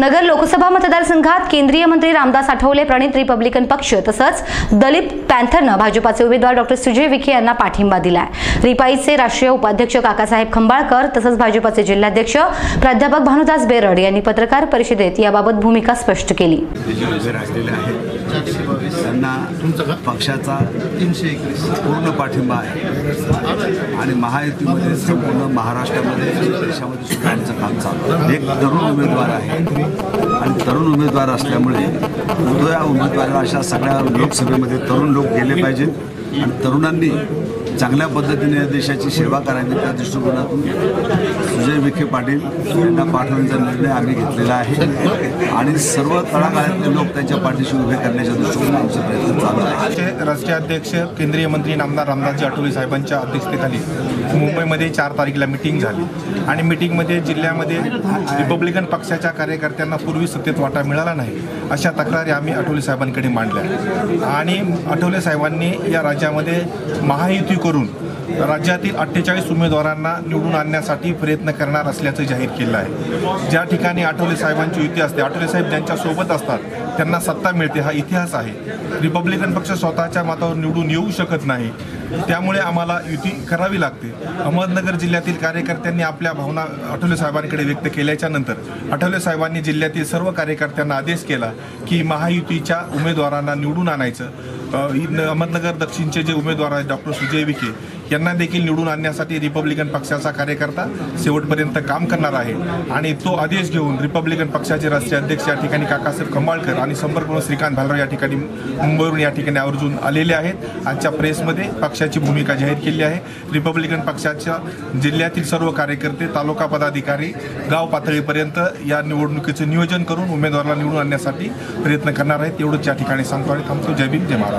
नगर लोकसभा मतदारसंघात केंद्रीय मंत्री रामदास आठवले प्रणित रिपब्लिकन पक्ष तसंच दलित पॅन्थरनं भाजपाचे उमेदवार डॉक्टर सुजय विखे यांना पाठिंबा दिलाय. रिपाईचे राष्ट्रीय उपाध्यक्ष काकासाहेब खंबाळकर तसंच भाजपाचे जिल्हाध्यक्ष प्राध्यापक भानुदास बेरड यांनी पत्रकार परिषदेत याबाबत भूमिका स्पष्ट केली. ते जे उभे राहिलेले त्यांना पक्षाचा पूर्ण पाठिंबा आहे. आणि महायुतीमध्ये संपूर्ण महाराष्ट्रामध्ये देशामध्ये सुद्धा आमचं काम चालू एक तरुण उमेदवार आहे. आणि तरुण उमेदवार असल्यामुळे उदया उमेदवाराला अशा सगळ्या लोकसभेमध्ये तरुण लोक गेले पाहिजेत. आणि तरुणांनी चांगल्या पद्धतीने देशाची सेवा करावी त्या दृष्टिकोनातून सुजय विखे पाटील यांना पाठवण्याचा निर्णय आम्ही घेतलेला आहे. आणि सर्व तळागाळातले लोक त्यांच्या पाठीशी उभे करण्याच्या दृष्टिकोनातून आमचा प्रयत्न चालू आहे. आजचे राष्ट्रीय अध्यक्ष केंद्रीय मंत्री नामदार रामदासजी आठवले साहेबांच्या अध्यक्षतेखाली मुंबईमध्ये चार तारखेला मिटिंग झाली. आणि मिटिंगमध्ये जिल्ह्यामध्ये रिपब्लिकन पक्षाच्या कार्यकर्त्यांना पूर्वी सत्तेत वाटा मिळाला नाही अशा तक्रारी आम्ही आठवले साहेबांकडे मांडल्या. आणि आठवले साहेबांनी या राज्य राज्यामध्ये महायुती करून राज्यातील अठ्ठेचाळीस उमेदवारांना निवडून आणण्यासाठी प्रयत्न करणार असल्याचं जाहीर केलं आहे. ज्या ठिकाणी आठवले साहेबांची युती असते आठवले साहेब ज्यांच्या सोबत असतात त्यांना सत्ता मिळते हा इतिहास आहे. रिपब्लिकन पक्ष स्वतःच्या मतावर निवडून येऊ शकत नाही त्यामुळे आम्हाला युती करावी लागते. अहमदनगर जिल्ह्यातील कार्यकर्त्यांनी आपल्या भावना आठवले साहेबांकडे व्यक्त केल्याच्यानंतर आठवले साहेबांनी जिल्ह्यातील सर्व कार्यकर्त्यांना आदेश केला की महायुतीच्या उमेदवारांना निवडून आणायचं. अहमदनगर दक्षिणचे जे उमेदवार आहेत डॉक्टर सुजय विखे यांना देखील निवडून आणण्यासाठी रिपब्लिकन पक्षाचा कार्यकर्ता शेवटपर्यंत काम करणार आहे. आणि तो आदेश घेऊन रिपब्लिकन पक्षाचे राष्ट्रीय अध्यक्ष या ठिकाणी काकासाहेब खंबाळकर आणि संपर्क श्रीकांत भालराव या ठिकाणी मुंबईवरून या ठिकाणी आवर्जून आलेले आहेत. आजच्या प्रेसमध्ये पक्षाची भूमिका जाहीर केली आहे. रिपब्लिकन पक्षाच्या जिल्ह्यातील सर्व कार्यकर्ते तालुका पदाधिकारी गाव पातळीपर्यंत या निवडणुकीचं नियोजन करून उमेदवाराला निवडून आणण्यासाठी प्रयत्न करणार आहेत. एवढंच या ठिकाणी सांगतो आणि थांबतो. जय भीम जय महाराज